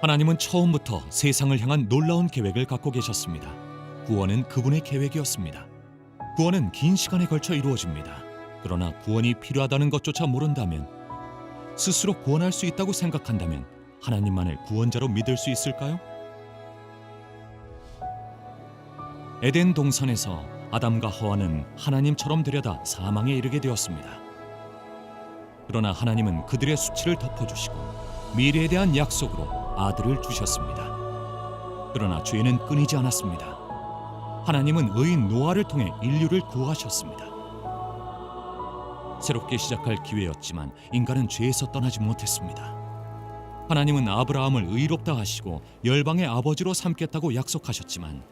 하나님은 처음부터 세상을 향한 놀라운 계획을 갖고 계셨습니다. 구원은 그분의 계획이었습니다. 구원은 긴 시간에 걸쳐 이루어집니다. 그러나 구원이 필요하다는 것조차 모른다면 스스로 구원할 수 있다고 생각한다면 하나님만을 구원자로 믿을 수 있을까요? 에덴 동산에서 아담과 하와는 하나님처럼 되려다 사망에 이르게 되었습니다. 그러나 하나님은 그들의 수치를 덮어주시고 미래에 대한 약속으로 아들을 주셨습니다. 그러나 죄는 끊이지 않았습니다. 하나님은 의인 노아를 통해 인류를 구하셨습니다. 새롭게 시작할 기회였지만 인간은 죄에서 떠나지 못했습니다. 하나님은 아브라함을 의롭다 하시고 열방의 아버지로 삼겠다고 약속하셨지만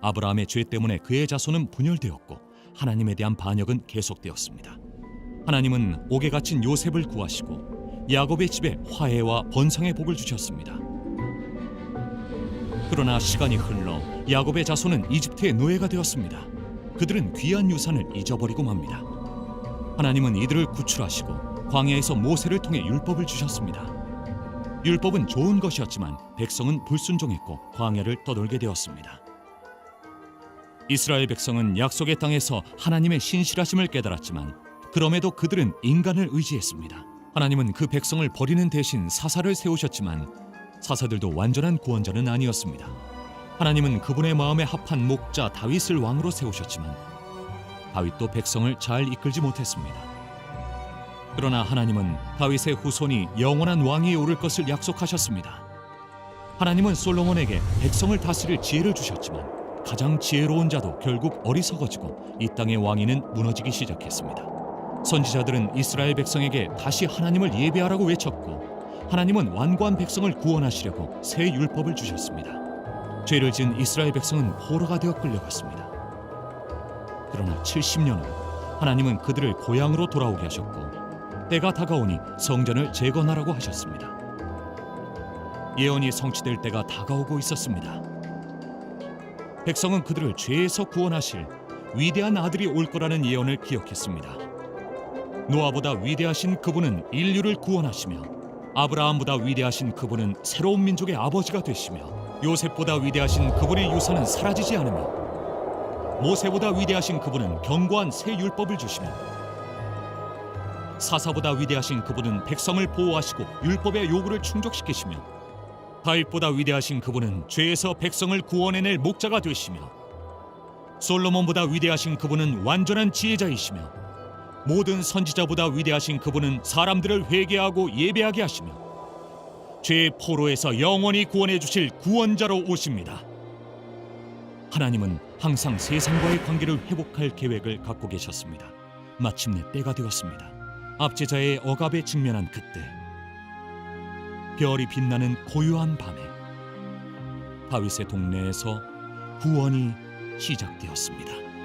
아브라함의 죄 때문에 그의 자손은 분열되었고 하나님에 대한 반역은 계속되었습니다. 하나님은 옥에 갇힌 요셉을 구하시고 야곱의 집에 화해와 번성의 복을 주셨습니다. 그러나 시간이 흘러 야곱의 자손은 이집트의 노예가 되었습니다. 그들은 귀한 유산을 잊어버리고 맙니다. 하나님은 이들을 구출하시고 광야에서 모세를 통해 율법을 주셨습니다. 율법은 좋은 것이었지만 백성은 불순종했고 광야를 떠돌게 되었습니다. 이스라엘 백성은 약속의 땅에서 하나님의 신실하심을 깨달았지만 그럼에도 그들은 인간을 의지했습니다. 하나님은 그 백성을 버리는 대신 사사를 세우셨지만 사사들도 완전한 구원자는 아니었습니다. 하나님은 그분의 마음에 합한 목자 다윗을 왕으로 세우셨지만 다윗도 백성을 잘 이끌지 못했습니다. 그러나 하나님은 다윗의 후손이 영원한 왕이 오를 것을 약속하셨습니다. 하나님은 솔로몬에게 백성을 다스릴 지혜를 주셨지만 가장 지혜로운 자도 결국 어리석어지고 이 땅의 왕위는 무너지기 시작했습니다. 선지자들은 이스라엘 백성에게 다시 하나님을 예배하라고 외쳤고 하나님은 완고한 백성을 구원하시려고 새 율법을 주셨습니다. 죄를 지은 이스라엘 백성은 포로가 되어 끌려갔습니다. 그러나 70년 후 하나님은 그들을 고향으로 돌아오게 하셨고 때가 다가오니 성전을 재건하라고 하셨습니다. 예언이 성취될 때가 다가오고 있었습니다. 백성은 그들을 죄에서 구원하실 위대한 아들이 올 거라는 예언을 기억했습니다. 노아보다 위대하신 그분은 인류를 구원하시며 아브라함보다 위대하신 그분은 새로운 민족의 아버지가 되시며 요셉보다 위대하신 그분의 유산은 사라지지 않으며 모세보다 위대하신 그분은 견고한 새 율법을 주시며 사사보다 위대하신 그분은 백성을 보호하시고 율법의 요구를 충족시키시며 다윗보다 위대하신 그분은 죄에서 백성을 구원해낼 목자가 되시며 솔로몬보다 위대하신 그분은 완전한 지혜자이시며 모든 선지자보다 위대하신 그분은 사람들을 회개하고 예배하게 하시며 죄의 포로에서 영원히 구원해 주실 구원자로 오십니다. 하나님은 항상 세상과의 관계를 회복할 계획을 갖고 계셨습니다. 마침내 때가 되었습니다. 압제자의 억압에 직면한 그때 별이 빛나는 고요한 밤에 다윗의 동네에서 구원이 시작되었습니다.